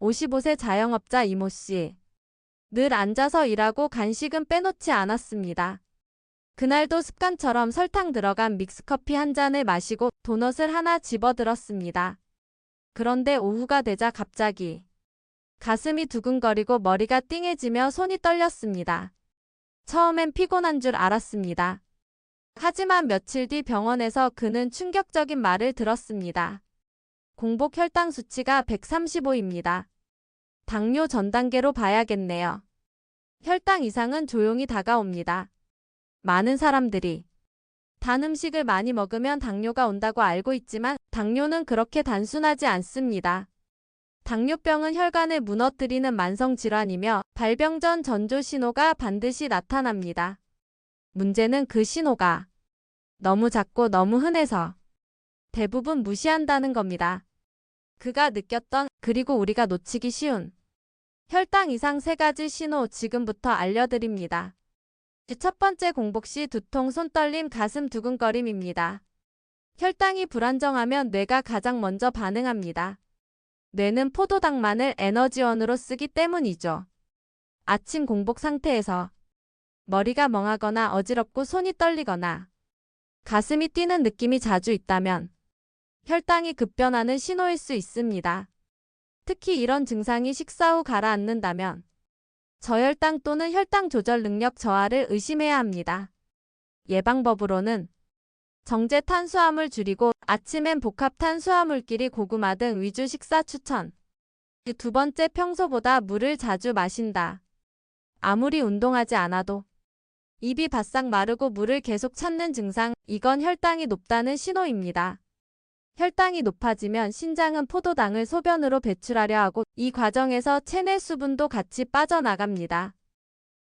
55세 자영업자 이모 씨. 늘 앉아서 일하고 간식은 빼놓지 않았습니다. 그날도 습관처럼 설탕 들어간 믹스커피 한 잔을 마시고 도넛을 하나 집어들었습니다. 그런데 오후가 되자 갑자기 가슴이 두근거리고 머리가 띵해지며 손이 떨렸습니다. 처음엔 피곤한 줄 알았습니다. 하지만 며칠 뒤 병원에서 그는 충격적인 말을 들었습니다. 공복 혈당 수치가 135입니다. 당뇨 전 단계로 봐야겠네요. 혈당 이상은 조용히 다가옵니다. 많은 사람들이 단 음식을 많이 먹으면 당뇨가 온다고 알고 있지만 당뇨는 그렇게 단순하지 않습니다. 당뇨병은 혈관을 무너뜨리는 만성 질환이며 발병 전 전조 신호가 반드시 나타납니다. 문제는 그 신호가 너무 작고 너무 흔해서 대부분 무시한다는 겁니다. 그가 느꼈던 그리고 우리가 놓치기 쉬운 혈당 이상 세 가지 신호 지금부터 알려드립니다. 첫 번째 공복 시 두통, 손떨림, 가슴 두근거림입니다. 혈당이 불안정하면 뇌가 가장 먼저 반응합니다. 뇌는 포도당만을 에너지원으로 쓰기 때문이죠. 아침 공복 상태에서 머리가 멍하거나 어지럽고 손이 떨리거나 가슴이 뛰는 느낌이 자주 있다면 혈당이 급변하는 신호일 수 있습니다. 특히 이런 증상이 식사 후 가라앉는다면 저혈당 또는 혈당 조절 능력 저하를 의심해야 합니다. 예방법으로는 정제 탄수화물 줄이고 아침엔 복합 탄수화물끼리 고구마 등 위주 식사 추천. 두 번째 평소보다 물을 자주 마신다. 아무리 운동하지 않아도 입이 바싹 마르고 물을 계속 찾는 증상, 이건 혈당이 높다는 신호입니다. 혈당이 높아지면 신장은 포도당을 소변으로 배출하려 하고 이 과정에서 체내 수분도 같이 빠져나갑니다.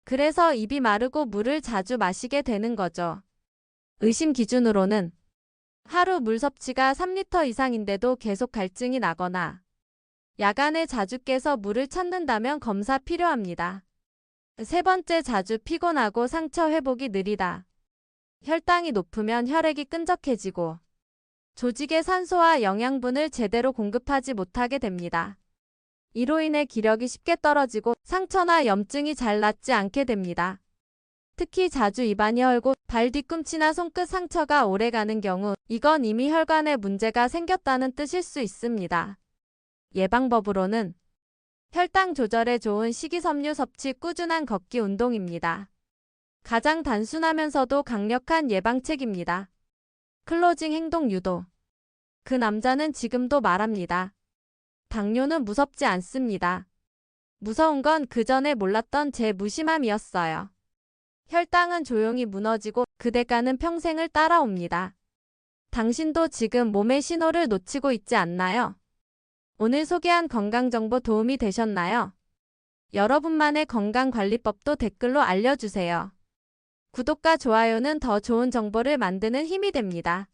그래서 입이 마르고 물을 자주 마시게 되는 거죠. 의심 기준으로는 하루 물 섭취가 3리터 이상인데도 계속 갈증이 나거나 야간에 자주 깨서 물을 찾는다면 검사 필요합니다. 세 번째 자주 피곤하고 상처 회복이 느리다. 혈당이 높으면 혈액이 끈적해지고 조직의 산소와 영양분을 제대로 공급하지 못하게 됩니다. 이로 인해 기력이 쉽게 떨어지고 상처나 염증이 잘 낫지 않게 됩니다. 특히 자주 입안이 헐고 발 뒤꿈치나 손끝 상처가 오래가는 경우 이건 이미 혈관에 문제가 생겼다는 뜻일 수 있습니다. 예방법으로는 혈당 조절에 좋은 식이섬유 섭취 꾸준한 걷기 운동입니다. 가장 단순하면서도 강력한 예방책입니다. 클로징 행동 유도. 그 남자는 지금도 말합니다. 당뇨는 무섭지 않습니다. 무서운 건 그 전에 몰랐던 제 무심함이었어요. 혈당은 조용히 무너지고 그 대가는 평생을 따라옵니다. 당신도 지금 몸의 신호를 놓치고 있지 않나요? 오늘 소개한 건강정보 도움이 되셨나요? 여러분만의 건강관리법도 댓글로 알려주세요. 구독과 좋아요는 더 좋은 정보를 만드는 힘이 됩니다.